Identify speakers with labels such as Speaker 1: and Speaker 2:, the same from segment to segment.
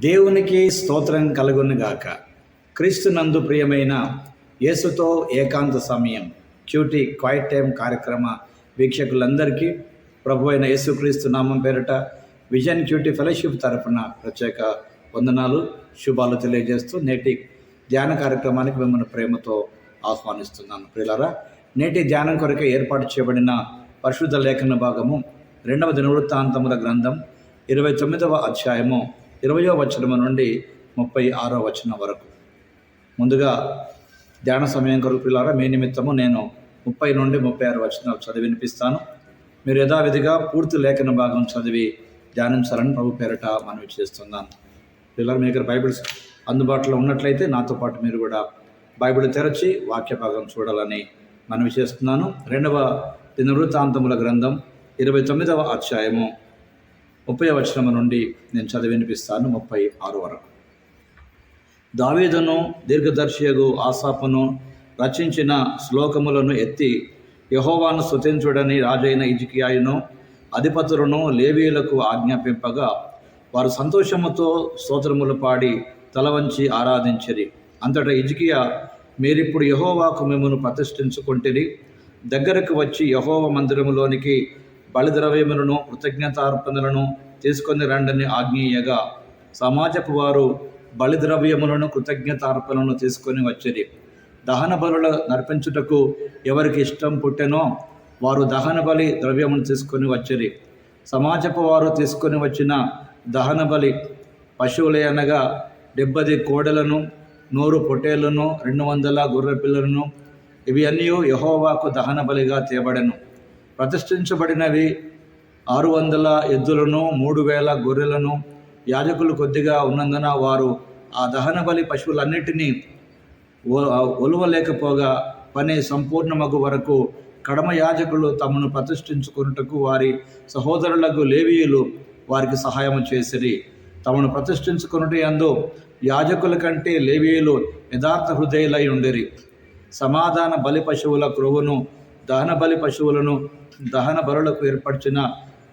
Speaker 1: దేవునికి స్తోత్రం కలుగునుగాక క్రీస్తునందు ప్రియమైన యేసుతో ఏకాంత సమయం క్యూటీ క్వైట్ టైం కార్యక్రమ వీక్షకులందరికీ ప్రభు అయిన యేసుక్రీస్తు నామం పేరిట విజన్ క్యూటీ ఫెలోషిప్ తరఫున ప్రత్యేక వందనాలు శుభాలు తెలియజేస్తూ నేటి ధ్యాన కార్యక్రమానికి మిమ్మల్ని ప్రేమతో ఆహ్వానిస్తున్నాను. ప్రియులారా నేటి ధ్యానం కొరకు ఏర్పాటు చేయబడిన పరిశుద్ధ లేఖన భాగము రెండవ దినవృత్తాంతముల గ్రంథం ఇరవై తొమ్మిదవ అధ్యాయము ఇరవయో వచనము నుండి ముప్పై ఆరో వచనం వరకు. ముందుగా ధ్యాన సమయం కొరకు పిల్లారా మీ నిమిత్తము నేను ముప్పై నుండి ముప్పై ఆరు వచనాలు చదివి వినిపిస్తాను. మీరు యథావిధిగా పూర్తి లేఖన భాగం చదివి ధ్యానించాలని ప్రభు పేరట మనవి చేస్తున్నాను. పిల్లలు మీ దగ్గర బైబిల్స్ అందుబాటులో ఉన్నట్లయితే నాతో పాటు మీరు కూడా బైబిల్ తెరచి వాక్య భాగం చూడాలని మనవి చేస్తున్నాను. రెండవ దినవృత్తాంతముల గ్రంథం ఇరవై తొమ్మిదవ అధ్యాయము ముప్పై వచనం నుండి నేను చదివి వినిపిస్తాను ముప్పై ఆరు వరకు. దావీదును దీర్ఘదర్శియగు ఆసాపును రచించిన శ్లోకములను ఎత్తి యహోవాను స్థుతించుడని రాజైన ఇజికియాయును అధిపతులను లేవీయులకు ఆజ్ఞాపింపగా వారు సంతోషముతో స్తోత్రములు పాడి తలవంచి ఆరాధించిరి. అంతటా ఇజికియా మీరిప్పుడు యహోవాకు మిమ్మను ప్రతిష్ఠించుకుంటురి. దగ్గరకు వచ్చి యహోవ మందిరములోనికి బలిద్రవ్యములను కృతజ్ఞతార్పణలను తీసుకొని రండని ఆజ్ఞేయగా సమాజపు వారు బలిద్రవ్యములను కృతజ్ఞతార్పణలను తీసుకొని వచ్చిరి. దహన బలుల నర్పించుటకు ఎవరికి ఇష్టం పుట్టెనో వారు దహన బలి ద్రవ్యమును తీసుకొని వచ్చిరి. సమాజపు వారు తీసుకొని వచ్చిన దహన బలి పశువులే అనగా డెబ్బది కోడలను నూరు పొట్టేళ్ళను రెండు వందల గొర్రె పిల్లలను ఇవి అన్నీ యహోవాకు దహన బలిగా తేబడను. ప్రతిష్ఠించబడినవి ఆరు వందల ఎద్దులను మూడు వేల గొర్రెలను యాజకులు కొద్దిగా ఉన్నందున వారు ఆ దహన బలి పశువులన్నిటినీ ఒ- ఒలువలేకపోగా పని సంపూర్ణమగు వరకు కడమ యాజకులు తమను ప్రతిష్ఠించుకున్నటకు వారి సహోదరులకు లేవీయులు వారికి సహాయం చేసిరి. తమను ప్రతిష్ఠించుకున్నట అందు యాజకుల కంటే లేవీయులు యథార్థ హృదయులై ఉండిరి. సమాధాన బలి పశువుల క్రొవ్వును దహన బలి పశువులను దహన బలులకు ఏర్పరిచిన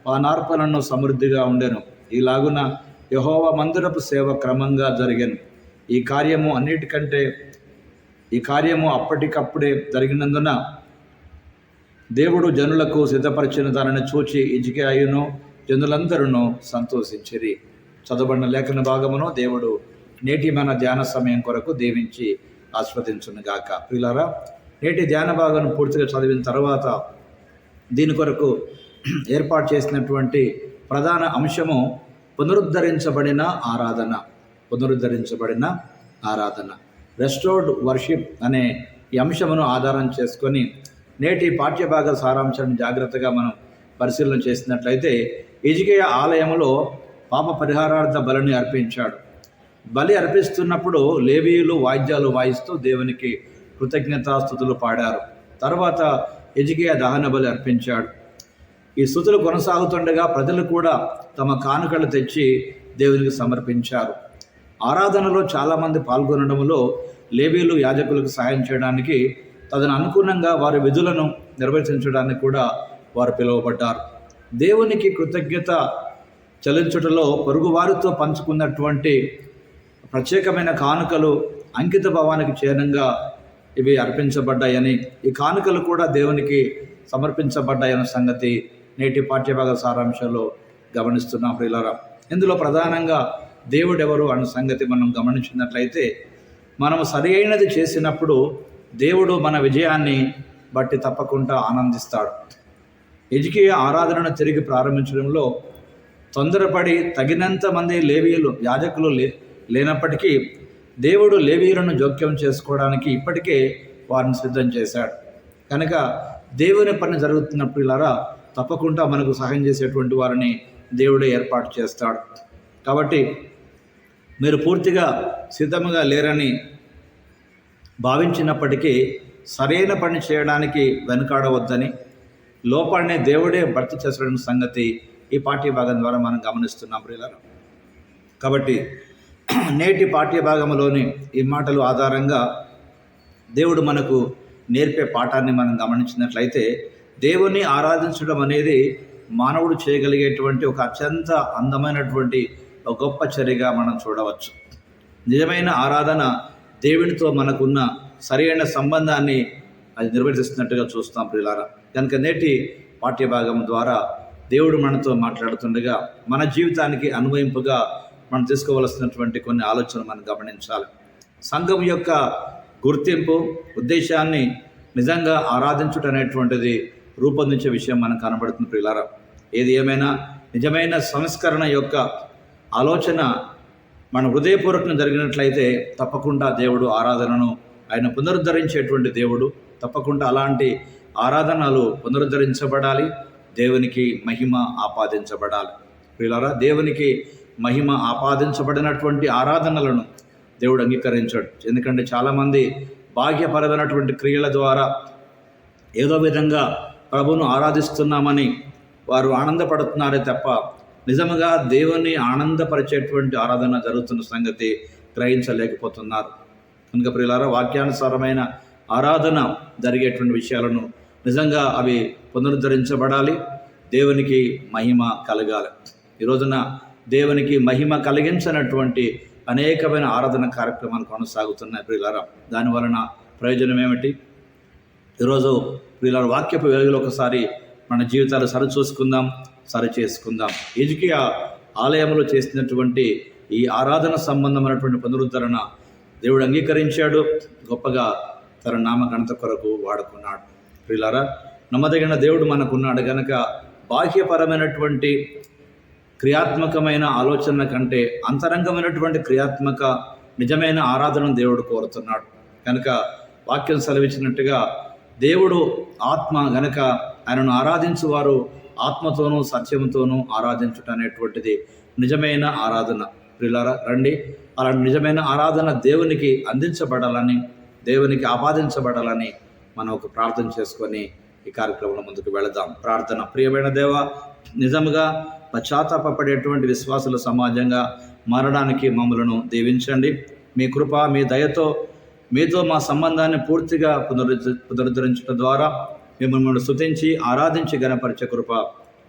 Speaker 1: పానార్పణను సమృద్ధిగా ఉండెను. ఇలాగున యహోవ మందిరపు సేవ క్రమంగా జరిగాను. ఈ కార్యము అన్నిటికంటే ఈ కార్యము అప్పటికప్పుడే జరిగినందున దేవుడు జనులకు సిద్ధపరిచిన దానిని చూచి ఇజికాయును జనులందరూ సంతోషించిరి. చదవబడిన లేఖన భాగమును దేవుడు నేటి మన ధ్యాన సమయం కొరకు దీవించి ఆస్వాదించునుగాక. పిల్లరా నేటి ధ్యాన భాగం పూర్తిగా చదివిన తర్వాత దీని కొరకు ఏర్పాటు చేసినటువంటి ప్రధాన అంశము పునరుద్ధరించబడిన ఆరాధన. పునరుద్ధరించబడిన ఆరాధన. రెస్టోర్డ్ వర్షిప్ అనే ఈ అంశమును ఆధారం చేసుకొని నేటి పాఠ్యభాగ సారాంశాన్ని జాగ్రత్తగా మనం పరిశీలన చేసినట్లయితే ఇజికేయ ఆలయంలో పాప పరిహారార్థ బలిని అర్పించాడు. బలి అర్పిస్తున్నప్పుడు లేవీయులు వాయిద్యాలు వాయిస్తూ దేవునికి కృతజ్ఞతాస్థుతులు పాడారు. తర్వాత ఎజికియా దహన బలి అర్పించాడు. ఈ స్థుతులు కొనసాగుతుండగా ప్రజలు కూడా తమ కానుకలు తెచ్చి దేవునికి సమర్పించారు. ఆరాధనలో చాలామంది పాల్గొనడంలో లేబీలు యాజకులకు సహాయం చేయడానికి తదను అనుగుణంగా వారి విధులను నిర్వహించడానికి కూడా వారు పిలువబడ్డారు. దేవునికి కృతజ్ఞత చెల్లించుటలో పొరుగువారితో పంచుకున్నటువంటి ప్రత్యేకమైన కానుకలు అంకిత భావానికి చిహ్నంగా ఇవి అర్పించబడ్డాయని ఈ కానుకలు కూడా దేవునికి సమర్పించబడ్డాయన్న సంగతి నేటి పాఠ్యభాగ సారాంశంలో గమనిస్తున్నాం ప్రియులరా. ఇందులో ప్రధానంగా దేవుడెవరు అన్న సంగతి మనం గమనించినట్లయితే మనము సరి అయినది చేసినప్పుడు దేవుడు మన విజయాన్ని బట్టి తప్పకుండా ఆనందిస్తాడు. ఎజికియ ఆరాధనను తిరిగి ప్రారంభించడంలో తొందరపడి తగినంత మంది లేవీయులు యాజకులు లే లేనప్పటికీ దేవుడు లేవీయులను జోక్యం చేసుకోవడానికి ఇప్పటికే వారిని సిద్ధం చేశాడు. కనుక దేవుని పని జరుగుతున్నప్పుడు ఇలారా తప్పకుండా మనకు సహాయం చేసేటువంటి వారిని దేవుడే ఏర్పాటు చేస్తాడు. కాబట్టి మీరు పూర్తిగా సిద్ధముగా లేరని భావించినప్పటికీ సరైన పని చేయడానికి వెనుకాడవద్దని లోపాన్ని దేవుడే భర్తీ చేసిన సంగతి ఈ పాఠ్య భాగం ద్వారా మనం గమనిస్తున్నాం ప్రియులారా. కాబట్టి నేటి పాఠ్య భాగంలోని ఈ మాటలు ఆధారంగా దేవుడు మనకు నేర్పే పాఠాన్ని మనం గమనించినట్లయితే దేవుణ్ణి ఆరాధించడం అనేది మానవుడు చేయగలిగేటువంటి ఒక అత్యంత అందమైనటువంటి ఒక గొప్ప చర్యగా మనం చూడవచ్చు. నిజమైన ఆరాధన దేవునితో మనకున్న సరైన సంబంధాన్ని అది నిర్వహిస్తున్నట్టుగా చూస్తాం ప్రియులారా. కనుక నేటి పాఠ్యభాగం ద్వారా దేవుడు మనతో మాట్లాడుతుండగా మన జీవితానికి అనువయింపుగా మనం తీసుకోవలసినటువంటి కొన్ని ఆలోచనలు మనం గమనించాలి. సంఘం యొక్క గుర్తింపు ఉద్దేశాన్ని నిజంగా ఆరాధించుట అనేటువంటిది రూపొందించే విషయం మనకు కనబడుతుంది ప్రియులారా. ఏది ఏమైనా నిజమైన సంస్కరణ యొక్క ఆలోచన మన హృదయపూర్వకం జరిగినట్లయితే తప్పకుండా దేవుడు ఆరాధనను ఆయన పునరుద్ధరించేటువంటి దేవుడు. తప్పకుండా అలాంటి ఆరాధనలు పునరుద్ధరించబడాలి. దేవునికి మహిమ ఆపాదించబడాలి. ప్రియులారా దేవునికి మహిమ ఆపాదించబడినటువంటి ఆరాధనలను దేవుడు అంగీకరించాడు. ఎందుకంటే చాలామంది బాహ్యపరమైనటువంటి క్రియల ద్వారా ఏదో విధంగా ప్రభును ఆరాధిస్తున్నామని వారు ఆనందపడుతున్నారే తప్ప నిజముగా దేవుని ఆనందపరిచేటువంటి ఆరాధన జరుగుతున్న సంగతి గ్రహించలేకపోతున్నారు. కనుక ప్రియులారా వాక్యానుసారమైన ఆరాధన జరిగేటువంటి విషయాలను నిజంగా అవి పునరుద్ధరించబడాలి. దేవునికి మహిమ కలగాలి. ఈ రోజున దేవునికి మహిమ కలిగించినటువంటి అనేకమైన ఆరాధన కార్యక్రమాలు కొనసాగుతున్నాయి ప్రియులారా. దాని వలన ప్రయోజనం ఏమిటి? ఈరోజు వీళ్ళ వాక్యపు వేదిలో ఒకసారి మన జీవితాలు సరిచూసుకుందాం సరి చేసుకుందాం ఎజుకియా ఆలయంలో చేసినటువంటి ఈ ఆరాధన సంబంధమైనటువంటి పునరుద్ధరణ దేవుడు అంగీకరించాడు గొప్పగా తన నామ కొరకు వాడుకున్నాడు. ప్రియులారా నమ్మదగిన దేవుడు మనకున్నాడు. గనక బాహ్యపరమైనటువంటి క్రియాత్మకమైన ఆలోచన కంటే అంతరంగమైనటువంటి క్రియాత్మక నిజమైన ఆరాధనను దేవుడు కోరుతున్నాడు. కనుక వాక్యం సెలవిచ్చినట్టుగా దేవుడు ఆత్మ గనక ఆయనను ఆరాధించువారు ఆత్మతోనూ సత్యంతోనూ ఆరాధించుట అనేటువంటిది నిజమైన ఆరాధన. ప్రిలారా రండి. అలాంటి నిజమైన ఆరాధన దేవునికి అందించబడాలని దేవునికి ఆపాదించబడాలని మనం ఒక ప్రార్థన చేసుకొని ఈ కార్యక్రమంలో ముందుకు వెళదాం. ప్రార్థన. ప్రియమైన దేవ నిజముగా పశ్చాత్తాపడేటువంటి విశ్వాసుల సమాజంగా మారడానికి మమ్మలను దీవించండి. మీ కృప మీ దయతో మీతో మా సంబంధాన్ని పూర్తిగా పునరుద్ధ పునరుద్ధరించడం ద్వారా మిమ్మల్ని స్థుతించి ఆరాధించి గణపరిచే కృప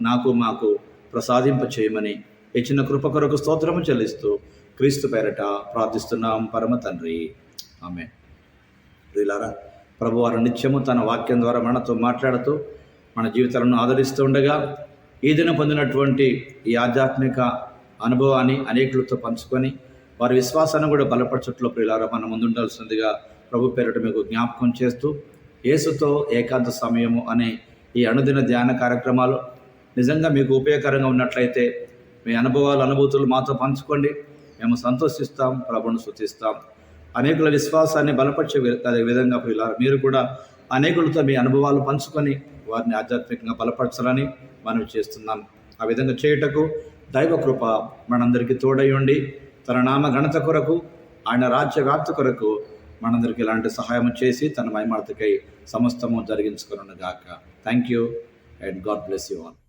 Speaker 1: నాకు మాకు ప్రసాదింప చేయమని ఇచ్చిన కృప కొరకు స్తోత్రము చెల్లిస్తూ క్రీస్తు పేరట ప్రార్థిస్తున్నాం. పరమ తండ్రి. ఆమె ప్రియులారా ప్రభువారు నిత్యము తన వాక్యం ద్వారా మనతో మాట్లాడుతూ మన జీవితాలను ఆదరిస్తూ ఉండగా ఈ దినం పొందినటువంటి ఈ ఆధ్యాత్మిక అనుభవాన్ని అనేకులతో పంచుకొని వారి విశ్వాసాన్ని కూడా బలపరచట్లో ప్రియులారా మనం ముందుండాల్సిందిగా ప్రభు పేరిట మీకు జ్ఞాపకం చేస్తూ యేసుతో ఏకాంత సమయము అనే ఈ అనుదిన ధ్యాన కార్యక్రమాలు నిజంగా మీకు ఉపయోగకరంగా ఉన్నట్లయితే మీ అనుభవాలు అనుభూతులు మాతో పంచుకోండి. మేము సంతోషిస్తాం ప్రభును శుతిస్తాం అనేకుల విశ్వాసాన్ని బలపరిచే విధంగా ప్రియులారా మీరు కూడా అనేకులతో మీ అనుభవాలు పంచుకొని వారిని ఆధ్యాత్మికంగా బలపరచాలని మనం చేస్తున్నాం. ఆ విధంగా చేయుటకు దైవ కృప మనందరికీ తోడయ్యండి తన నామ ఘనత కొరకు ఆయన రాజ్య వ్యాప్తి కొరకు మనందరికీ ఇలాంటి సహాయం చేసి తన మైమార్తకై సమస్తము జరిగించుకున్నాను గాక thank you and God bless you all